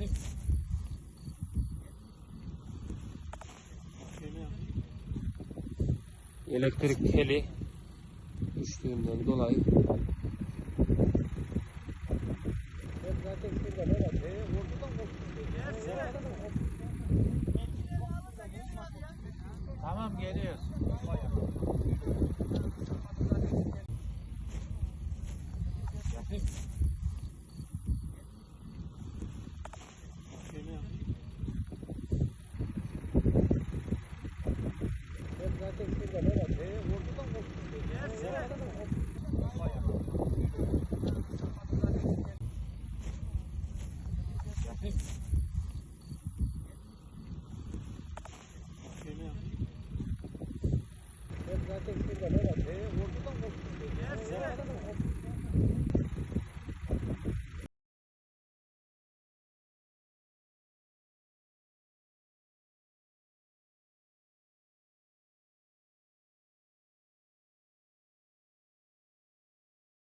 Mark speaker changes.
Speaker 1: hiç. Elektrik teli düştüğünden dolayı
Speaker 2: Tamam geliyoruz. Thank you. Gracias.